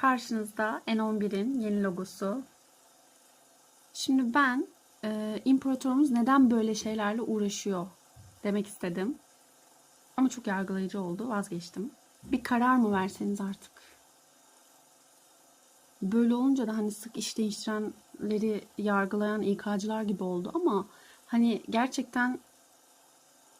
Karşınızda N11'in yeni logosu. Şimdi ben e, imparatorumuz neden böyle şeylerle uğraşıyor demek istedim. Ama çok yargılayıcı oldu. Vazgeçtim. Bir karar mı verseniz artık? Böyle olunca da hani sık iş değiştirenleri yargılayan İK'cılar gibi oldu ama hani gerçekten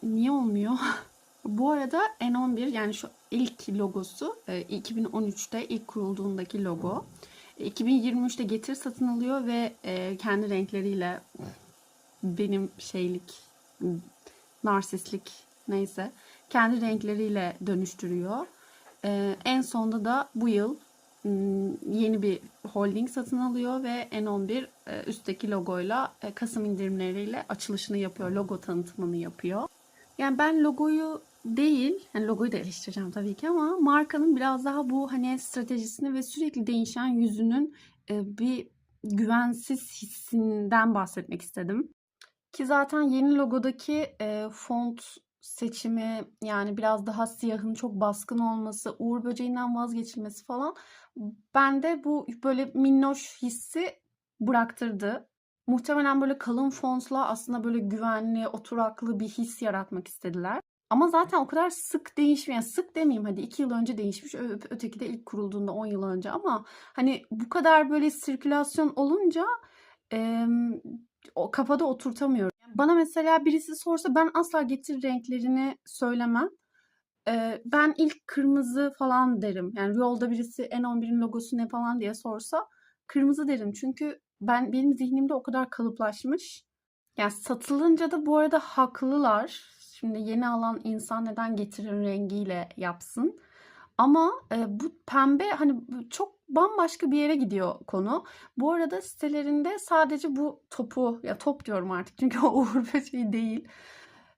niye olmuyor? Bu arada N11 yani şu ilk logosu e, 2013'te ilk kurulduğundaki logo. E, 2023'te Getir satın alıyor ve e, kendi renkleriyle benim şeylik, narsistlik neyse kendi renkleriyle dönüştürüyor. E, en sonunda da bu yıl m, yeni bir holding satın alıyor ve N11 e, üstteki logoyla e, Kasım indirimleriyle açılışını yapıyor, logo tanıtımını yapıyor. Yani ben logoyu değil, yani logoyu da eleştireceğim tabii ki ama markanın biraz daha bu hani stratejisini ve sürekli değişen yüzünün e, bir güvensiz hissinden bahsetmek istedim. Ki zaten yeni logodaki e, font seçimi yani biraz daha siyahın çok baskın olması, Uğur böceğinden vazgeçilmesi falan bende bu böyle minnoş hissi bıraktırdı. Muhtemelen böyle kalın fontla aslında böyle güvenli, oturaklı bir his yaratmak istediler. Ama zaten o kadar sık değişmiyor. Yani sık demeyeyim hadi 2 yıl önce değişmiş. Öteki de ilk kurulduğunda 10 yıl önce ama hani bu kadar böyle sirkülasyon olunca e, o kafada oturtamıyorum. Yani bana mesela birisi sorsa ben asla getir renklerini söylemem. E, ben ilk kırmızı falan derim. Yani yolda birisi N11'in logosu ne falan diye sorsa kırmızı derim. Çünkü ben benim zihnimde o kadar kalıplaşmış. Yani satılınca da bu arada haklılar. Şimdi yeni alan insan neden getirin rengiyle yapsın? Ama e, bu pembe hani çok bambaşka bir yere gidiyor konu. Bu arada sitelerinde sadece bu topu ya top diyorum artık çünkü o Uğur Böceği değil.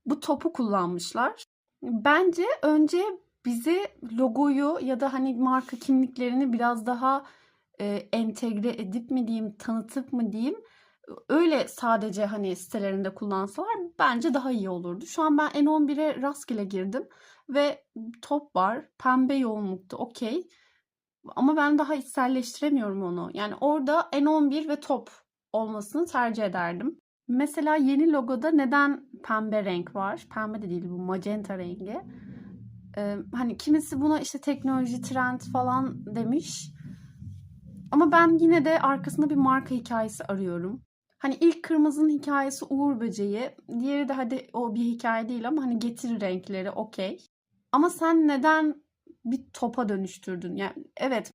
Bu topu kullanmışlar. Bence önce bize logoyu ya da hani marka kimliklerini biraz daha e, entegre edip mi diyeyim, tanıtıp mı diyeyim öyle sadece hani sitelerinde kullansalar bence daha iyi olurdu. Şu an ben N11'e rastgele girdim ve top var. Pembe yoğunlukta okey. Ama ben daha içselleştiremiyorum onu. Yani orada N11 ve top olmasını tercih ederdim. Mesela yeni logoda neden pembe renk var? Pembe de değil bu magenta rengi. Ee, hani kimisi buna işte teknoloji, trend falan demiş. Ama ben yine de arkasında bir marka hikayesi arıyorum. Hani ilk kırmızının hikayesi Uğur Böceği. Diğeri de hadi o bir hikaye değil ama hani getir renkleri okey. Ama sen neden bir topa dönüştürdün? Yani evet